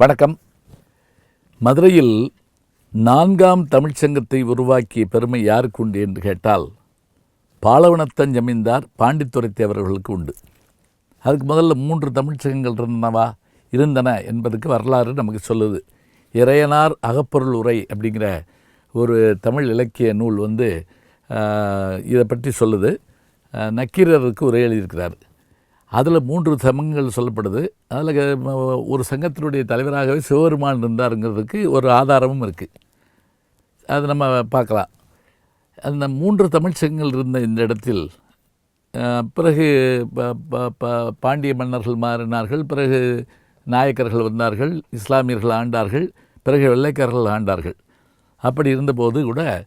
வணக்கம். மதுரையில் நான்காம் தமிழ்ச்சங்கத்தை உருவாக்கிய பெருமை யாருக்கு உண்டு என்று கேட்டால் பாலவனத்தன் ஜமீன்தார் பாண்டித்துரை தேவர்களுக்கு உண்டு. அதுக்கு முதல்ல மூன்று தமிழ்ச்சங்கங்கள் இருந்தனவா? இருந்தன என்பதுக்கு வரலாறு நமக்கு சொல்லுது. இறையனார் அகப்பொருள் உரை அப்படிங்கிற ஒரு தமிழ் இலக்கிய நூல் வந்து இதை பற்றி சொல்லுது. நக்கீரருக்கு உரை எழுதியிருக்கிறார். அதில் மூன்று சமங்கள் சொல்லப்படுது. அதில் ஒரு சங்கத்தினுடைய தலைவராகவே சிவபெருமான் இருந்தாருங்கிறதுக்கு ஒரு ஆதாரமும் இருக்குது அது நம்ம பார்க்கலாம். அந்த மூன்று தமிழ் சங்கங்கள் இருந்த இந்த இடத்தில் பிறகு ப- ப- ப- பாண்டிய மன்னர்கள் மாறினார்கள் பிறகு நாயக்கர்கள் வந்தார்கள் இஸ்லாமியர்கள் ஆண்டார்கள் பிறகு வெள்ளைக்காரர்கள் ஆண்டார்கள். அப்படி இருந்தபோது கூட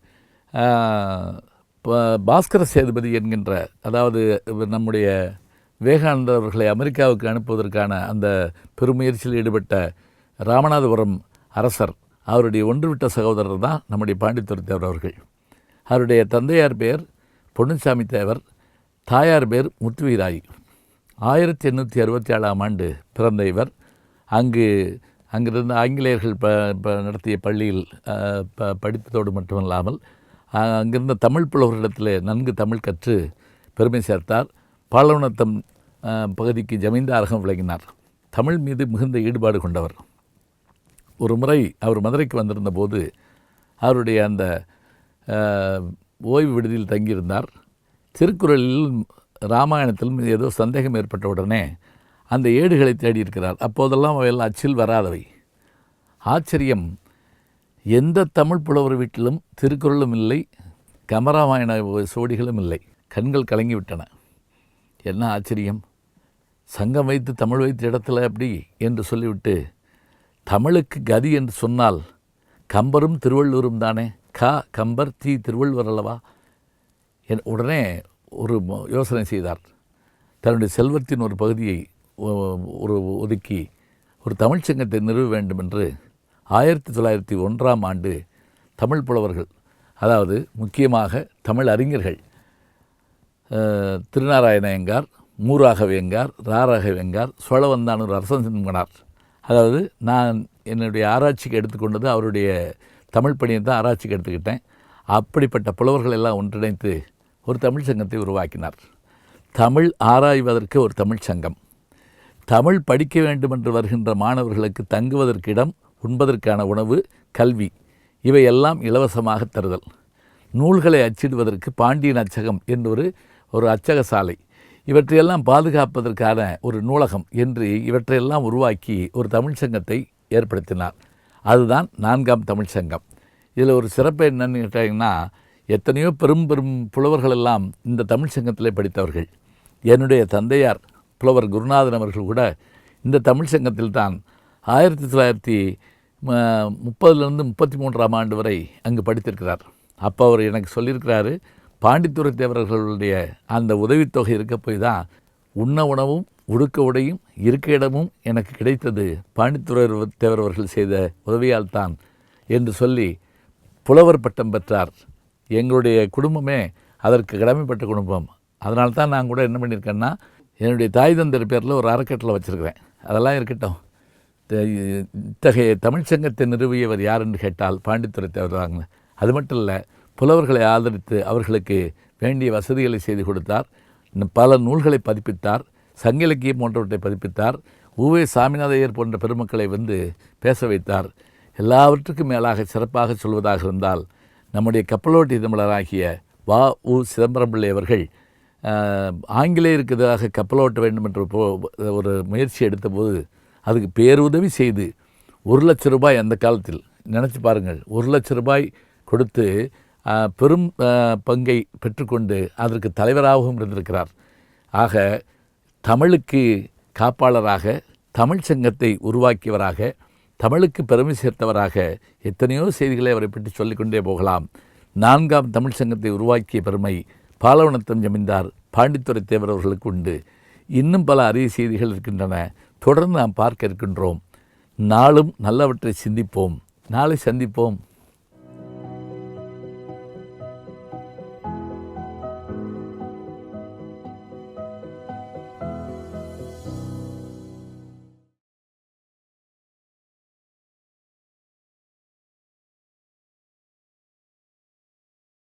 பாஸ்கர சேதுபதி என்கின்ற அதாவது நம்முடைய விவேகானந்தர் அவர்களை அமெரிக்காவுக்கு அனுப்புவதற்கான அந்த பெருமுயற்சியில் ஈடுபட்ட ராமநாதபுரம் அரசர் அவருடைய ஒன்றுவிட்ட சகோதரர் தான் நம்முடைய பாண்டித்துரை தேவர் அவர்கள். அவருடைய தந்தையார் பெயர் பொன்னுசாமி தேவர் தாயார் பேர் முத்துவீராய். ஆயிரத்தி எண்ணூற்றி அறுபத்தி ஏழாம் ஆண்டு பிறந்த இவர். அங்கு அங்கிருந்த ஆங்கிலேயர்கள் ப ப- நடத்திய பள்ளியில் ப படித்ததோடு மட்டுமல்லாமல் அங்கிருந்த தமிழ் புலவர்களிடத்தில் நன்கு தமிழ் கற்று பெருமை சேர்த்தார். பாலவனத்தம் பகுதிக்கு ஜமீன்தாரகம் விளங்கினார் தமிழ் மீது மிகுந்த ஈடுபாடு கொண்டவர். ஒரு முறை அவர் மதுரைக்கு வந்திருந்த போது அவருடைய அந்த ஓய்வு விடுதியில் தங்கியிருந்தார். திருக்குறளில் ராமாயணத்திலும் ஏதோ சந்தேகம் ஏற்பட்ட உடனே அந்த ஏடுகளை தேடியிருக்கிறார் அப்போதெல்லாம் அவையெல்லாம் அச்சில் வராதவை. ஆச்சரியம். எந்த தமிழ் புலவர் வீட்டிலும் திருக்குறளும் இல்லை கமராமாயண சோடிகளும் இல்லை. கண்கள் கலங்கிவிட்டன. என்ன ஆச்சரியம்? சங்கம் வைத்து தமிழ் வைத்த இடத்துல அப்படி என்று சொல்லிவிட்டு தமிழுக்கு கதி என்று சொன்னால் கம்பரும் திருவள்ளுவரும் தானே? க கம்பர் தி திருவள்ளுவர் அல்லவா? என் உடனே ஒரு யோசனை செய்தார். தன்னுடைய செல்வத்தின் ஒரு பகுதியை ஒரு ஒதுக்கி ஒரு தமிழ்ச்சங்கத்தை நிறுவ வேண்டும் என்று ஆயிரத்தி தொள்ளாயிரத்தி ஒன்றாம் ஆண்டு தமிழ் புலவர்கள் அதாவது முக்கியமாக தமிழ் அறிஞர்கள் திருநாராயணயங்கார் மூராகவேங்கார் ராராகவேங்கார் சோழவந்தானூர் அரசன் சின்மனார் அதாவது நான் என்னுடைய ஆராய்ச்சிக்கு எடுத்துக்கொண்டது அவருடைய தமிழ் பணியை தான் ஆராய்ச்சிக்கு எடுத்துக்கிட்டேன். அப்படிப்பட்ட புலவர்கள் எல்லாம் ஒன்றிணைத்து ஒரு தமிழ் சங்கத்தை உருவாக்கினார். தமிழ் ஆராய்வதற்கு ஒரு தமிழ் சங்கம். தமிழ் படிக்க வேண்டும் என்று வருகின்ற மாணவர்களுக்கு தங்குவதற்கு இடம் உண்பதற்கான உணவு கல்வி இவையெல்லாம் இலவசமாக தருதல். நூல்களை அச்சிடுவதற்கு பாண்டியன் அச்சகம் என்றொரு ஒரு அச்சக சாலை இவற்றையெல்லாம் பாதுகாப்பதற்கான ஒரு நூலகம் என்று இவற்றையெல்லாம் உருவாக்கி ஒரு தமிழ் சங்கத்தை ஏற்படுத்தினார். அதுதான் நான்காம் தமிழ் சங்கம். இதில் ஒரு சிறப்பு என்னன்னு கேட்டிங்கன்னா எத்தனையோ பெரும் பெரும் புலவர்கள் எல்லாம் இந்த தமிழ் சங்கத்தில் படித்தவர்கள். என்னுடைய தந்தையார் புலவர் குருநாதன் அவர்கள் கூட இந்த தமிழ் சங்கத்தில் தான் ஆயிரத்தி தொள்ளாயிரத்தி முப்பதுலேருந்து முப்பத்தி மூன்றாம் ஆண்டு வரை அங்கு படித்திருக்கிறார். அப்போ அவர் எனக்கு சொல்லியிருக்கிறாரு பாண்டித்துரை தேவர்களுடைய அந்த உதவித்தொகை இருக்க போய் தான் உண்ண உணவும் உடுக்க உடையும் இருக்க இடமும் எனக்கு கிடைத்தது. பாண்டித்துரை தேவரவர்கள் செய்த உதவியால் தான் என்று சொல்லி புலவர் பட்டம் பெற்றார். எங்களுடைய குடும்பமே அதற்கு கடமைப்பட்ட குடும்பம். அதனால தான் நான் கூட என்ன பண்ணியிருக்கேன்னா என்னுடைய தாய் தந்தர் பேரில் ஒரு அறக்கட்டளை வச்சுருக்கிறேன். அதெல்லாம் இருக்கட்டும். இத்தகைய தமிழ்ச்சங்கத்தை நிறுவியவர் யார் என்று கேட்டால் பாண்டித்துரை தேவர் தாங்க. அது மட்டும் இல்லை புலவர்களை ஆதரித்து அவர்களுக்கு வேண்டிய வசதிகளை செய்து கொடுத்தார். பல நூல்களை பதிப்பித்தார். சங்க இலக்கியம் போன்றவற்றை பதிப்பித்தார். உவே சாமிநாதையர் போன்ற பெருமக்களை வந்து பேச வைத்தார். எல்லாவற்றுக்கும் மேலாக சிறப்பாக சொல்வதாக இருந்தால் நம்முடைய கப்பலோட்டி தமிழராகிய வா. உ. சிதம்பரம் பிள்ளை அவர்கள் ஆங்கிலேயருக்கு எதிராக கப்பலோட்ட வேண்டும் என்ற போ- ஒரு முயற்சி எடுத்தபோது அதுக்கு பேருதவி செய்து ஒரு லட்ச ரூபாய் அந்த காலத்தில் நினச்சி பாருங்கள் ஒரு லட்ச ரூபாய் கொடுத்து பெரும் பங்கை பெற்றுக்கொண்டு அதற்கு தலைவராகவும் இருந்திருக்கிறார். ஆக தமிழுக்கு காப்பாளராக தமிழ் சங்கத்தை உருவாக்கியவராக தமிழுக்கு பெருமை சேர்த்தவராக எத்தனையோ செய்திகளை அவரை பற்றி சொல்லிக்கொண்டே போகலாம். நான்காம் தமிழ் சங்கத்தை உருவாக்கிய பெருமை பாலவனத்தம் ஜமீன்தார் பாண்டித்துரை தேவர் அவர்களுக்கு உண்டு. இன்னும் பல அரிய செய்திகள் இருக்கின்றன. தொடர்ந்து நாம் பார்க்க இருக்கின்றோம். நாளும் நல்லவற்றை சிந்திப்போம். நாளை சந்திப்போம்.